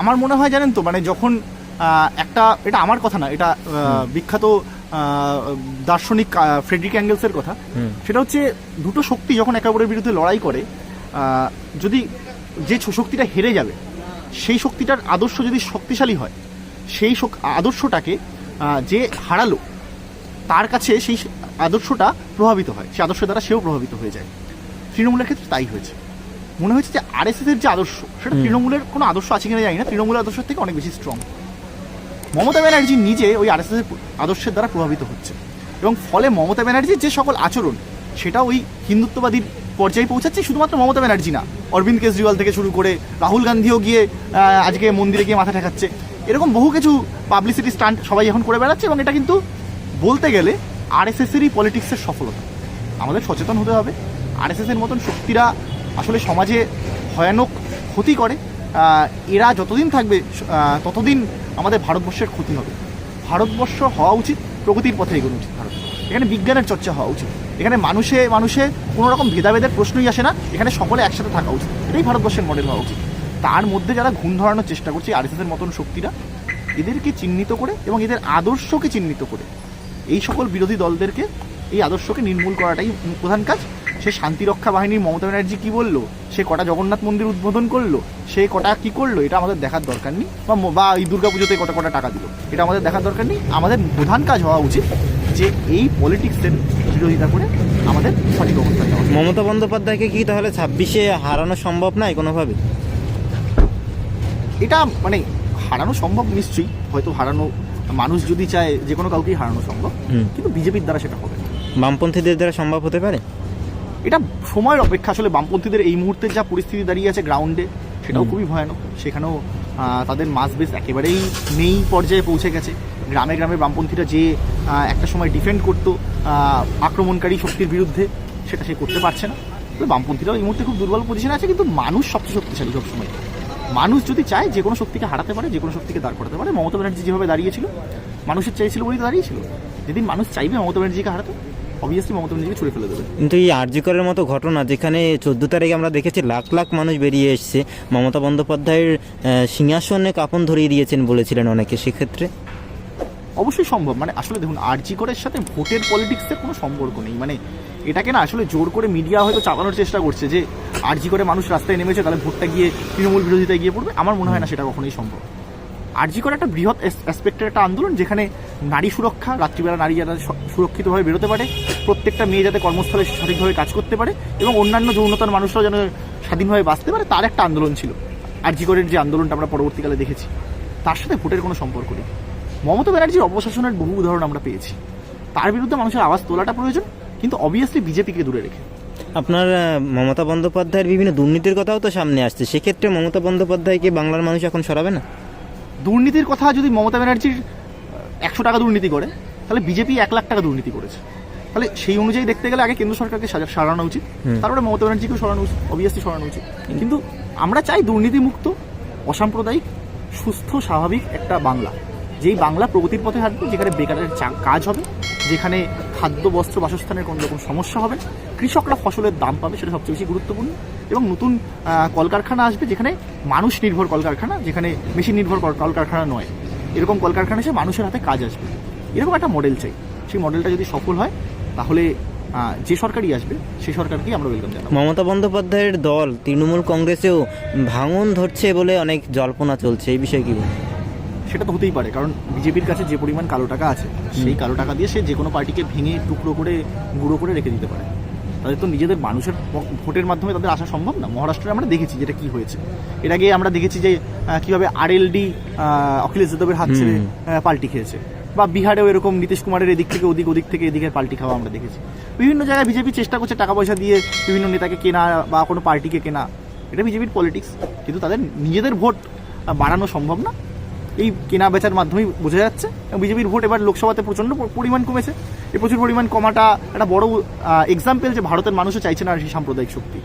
আমার মনে হয় জানেন তো মানে যখন একটা এটা আমার কথা না এটা বিখ্যাত দার্শনিক ফ্রেডরিক অ্যাঙ্গেলসের কথা। সেটা হচ্ছে দুটো শক্তি যখন একে অপরের বিরুদ্ধে লড়াই করে যদি যে শক্তিটা হেরে যাবে সেই শক্তিটার আদর্শ যদি শক্তিশালী হয় সেই আদর্শটাকে যে হারালো তার কাছে সেই আদর্শটা প্রভাবিত হয় সেই আদর্শ দ্বারা সেও প্রভাবিত হয়ে যায়। তৃণমূলের ক্ষেত্রে তাই হয়েছে। মনে হয়েছে যে আরএসএস এর যে আদর্শ সেটা তৃণমূলের কোনো আদর্শ আছে কিনা জানি না। তৃণমূলের আদর্শের থেকে অনেক বেশি স্ট্রং মমতা ব্যানার্জি নিজে ওই আরএসএস এর আদর্শের দ্বারা প্রভাবিত হচ্ছে। এবং ফলে মমতা ব্যানার্জির যে সকল আচরণ সেটা ওই হিন্দুত্ববাদীর পর্যায়ে পৌঁছাচ্ছে। শুধুমাত্র মমতা ব্যানার্জি না অরবিন্দ কেজরিওয়াল থেকে শুরু করে রাহুল গান্ধীও গিয়ে আজকে মন্দিরে গিয়ে মাথা ঠেকাচ্ছে। এরকম বহু কিছু পাবলিসিটি স্টান্ট সবাই এখন করে বেড়াচ্ছে এবং এটা কিন্তু বলতে গেলে আরএসএস এরই পলিটিক্সের সফলতা। আমাদের সচেতন হতে হবে। আরএসএস এর মতন শক্তিরা আসলে সমাজে ভয়ানক ক্ষতি করে এরা যতদিন থাকবে ততদিন আমাদের ভারতবর্ষের ক্ষতি হবে। ভারতবর্ষ হওয়া উচিত, প্রগতির পথে এগোনো উচিত ভারত এখানে বিজ্ঞানের চর্চা হওয়া উচিত। এখানে মানুষে মানুষে কোনো রকম ভেদাভেদের প্রশ্নই আসে না, এখানে সকলে একসাথে থাকা উচিত। এটাই ভারতবর্ষের মডেল হওয়া উচিত। তার মধ্যে যারা ঘুম ধরানোর চেষ্টা করছে আরএসএস এর মতন শক্তিরা, এদেরকে চিহ্নিত করে এবং এদের আদর্শকে চিহ্নিত করে, এই সকল বিরোধী দলদেরকে, এই আদর্শকে নির্মূল করাটাই প্রধান কাজ। সে শান্তিরক্ষা বাহিনীর মমতা ব্যানার্জি কি বলল? সে কটা জগন্নাথ মন্দির উদ্বোধন করল? সে কটা কি করল? এটা আমাদের দেখার দরকার নেই। বা বা এই দুর্গাপুজোতে কটা কটা টাকা দিল? এটা আমাদের দেখার দরকার নেই। আমাদের প্রধান কাজ হওয়া উচিত যে এই পলিটিক্সের বিরোধিতা করে আমাদের সঠিক অবস্থান নেওয়া। মমতা বন্দ্যোপাধ্যায়কে কি তাহলে ছাব্বিশে হারানো সম্ভব নয় কোনোভাবে? এটা মানে হারানো সম্ভব নিশ্চয়ই। হয়তো হারানো মানুষ যদি চায় যে কোনো কাউকেই হারানো সম্ভব। কিন্তু বিজেপির দ্বারা সেটা হবে না। বামপন্থীদের দ্বারা সম্ভব হতে পারে? এটা সময়ের অপেক্ষা। আসলে বামপন্থীদের এই মুহূর্তে যা পরিস্থিতি দাঁড়িয়ে আছে গ্রাউন্ডে সেটাও খুবই ভয়ানক। সেখানেও তাদের মাস বেস একেবারেই নেই পর্যায়ে পৌঁছে গেছে। গ্রামে গ্রামে বামপন্থীরা যে একটা সময় ডিফেন্ড করতো আক্রমণকারী শক্তির বিরুদ্ধে সেটা সে করতে পারছে না। বামপন্থীরাও এই মুহূর্তে খুব দুর্বল পজিশনে আছে কিন্তু মানুষ সবচেয়ে শক্তিশালী সবসময়। মানুষ যদি চায় যে কোনো শক্তিকে হারাতে পারে যে কোনো শক্তিকে দাঁড় করাতে পারে মমতা ব্যানার্জি যেভাবে দাঁড়িয়েছিল মানুষের চাইছিল বলেই তো দাঁড়িয়েছিল। যেদিন মানুষ চাইবে মমতা ব্যানার্জিকে হারাতে অবভিয়াসলি মমতা ব্যানার্জিকে ছুড়ে ফেলে দেবে। কিন্তু এই আরজিকরের মতো ঘটনা যেখানে চোদ্দ তারিখে আমরা দেখেছি লাখ লাখ মানুষ বেরিয়ে এসছে মমতা বন্দ্যোপাধ্যায়ের সিংহাসনে কাপন ধরিয়ে দিয়েছেন বলেছিলেন অনেকে সেক্ষেত্রে? অবশ্যই সম্ভব। মানে আসলে দেখুন আরজি করের সাথে ভোটের পলিটিক্সের কোনো সম্পর্ক নেই। মানে এটাকে না আসলে জোর করে মিডিয়া হয়তো চাপানোর চেষ্টা করছে যে আরজি করে মানুষ রাস্তায় নেমেছে তাহলে ভোটটা গিয়ে তৃণমূল বিরোধিতায় গিয়ে পড়বে। আমার মনে হয় না সেটা কখনোই সম্ভব। আরজি করে একটা বৃহৎ অ্যাসপেক্টের একটা আন্দোলন যেখানে নারী সুরক্ষা, রাত্রিবেলা নারী যাতে সুরক্ষিতভাবে বেরোতে পারে, প্রত্যেকটা মেয়ে যাতে কর্মস্থলে সঠিকভাবে কাজ করতে পারে এবং অন্যান্য যৌনতার মানুষরাও যেন স্বাধীনভাবে বাঁচতে পারে, তার একটা আন্দোলন ছিল। আরজি করের যে আন্দোলনটা আমরা পরবর্তীকালে দেখেছি, তার সাথে ভোটের কোনো সম্পর্ক নেই। মমতা ব্যানার্জির অপশাসনের বহু উদাহরণ আমরা পেয়েছি। তার বিরুদ্ধে মানুষের আওয়াজ তোলাটা প্রয়োজন, কিন্তু অবভিয়াসলি বিজেপিকে দূরে রেখে। আপনার মমতা বন্দ্যোপাধ্যায়ের বিভিন্ন দুর্নীতির কথাও তো সামনে আসছে। সেক্ষেত্রে মমতা বন্দ্যোপাধ্যায়কে বাংলার মানুষ এখন সরাবে না? দুর্নীতির কথা যদি মমতা ব্যানার্জির একশো টাকা দুর্নীতি করে তাহলে বিজেপি এক লাখ টাকা দুর্নীতি করেছে। তাহলে সেই অনুযায়ী দেখতে গেলে আগে কেন্দ্র সরকারকে সরানো উচিত তারপরে মমতা ব্যানার্জিকেও সরানো উচিত অবভিয়াসলি সরানো উচিত। কিন্তু আমরা চাই দুর্নীতিমুক্ত অসাম্প্রদায়িক সুস্থ স্বাভাবিক একটা বাংলা। যেই বাংলা প্রগতির পথে হাঁটবে যেখানে বেকারের কাজ হবে যেখানে খাদ্য, বস্ত্র, বাসস্থানের কোনো রকম সমস্যা হবে, কৃষকরা ফসলের দাম পাবে, সেটা সবচেয়ে বেশি গুরুত্বপূর্ণ। এবং নতুন কলকারখানা আসবে যেখানে মানুষ নির্ভর কলকারখানা, যেখানে মেশিন নির্ভর কল- কলকারখানা নয়। এরকম কলকারখানা এসে মানুষের হাতে কাজ আসবে। এরকম একটা মডেল চাই। সেই মডেলটা যদি সফল হয়, তাহলে যে সরকারই আসবে সেই সরকারকেই আমরা ওয়েলকাম জানাব। মমতা বন্দ্যোপাধ্যায়ের দল তৃণমূল কংগ্রেসেও ভাঙন ধরছে বলে অনেক জল্পনা চলছে। এই বিষয়ে কি বলবেন? সেটা তো হতেই পারে কারণ বিজেপির কাছে যে পরিমাণ কালো টাকা আছে সেই কালো টাকা দিয়ে সে যে কোনো পার্টিকে ভেঙে টুকরো করে গুঁড়ো করে রেখে দিতে পারে। তাদের তো নিজেদের মানুষের ভোটের মাধ্যমে তাদের আসা সম্ভব না। মহারাষ্ট্রে আমরা দেখেছি যেটা কি হয়েছে। এর আগে আমরা দেখেছি যে কীভাবে আরএলডি অখিলেশ যাদবের হাত ছেড়ে পাল্টি খেয়েছে। বা বিহারেও এরকম নীতিশ কুমারের এদিক থেকে ওদিক ওদিক থেকে এদিকে পাল্টি খাওয়া আমরা দেখেছি। বিভিন্ন জায়গায় বিজেপি চেষ্টা করছে টাকা পয়সা দিয়ে বিভিন্ন নেতাকে কেনা বা কোনো পার্টিকে কেনা। এটা বিজেপির পলিটিক্স কিন্তু তাদের নিজেদের ভোট বাড়ানো সম্ভব না। এই কেনা বেচার মাধ্যমেই বোঝা যাচ্ছে। বিজেপির ভোট এবার লোকসভাতে প্রচণ্ড পরিমাণ কমেছে। এই প্রচুর পরিমাণ কমাটা একটা বড় এক্সাম্পল যে ভারতের মানুষও চাইছে না সেই সাম্প্রদায়িক শক্তি।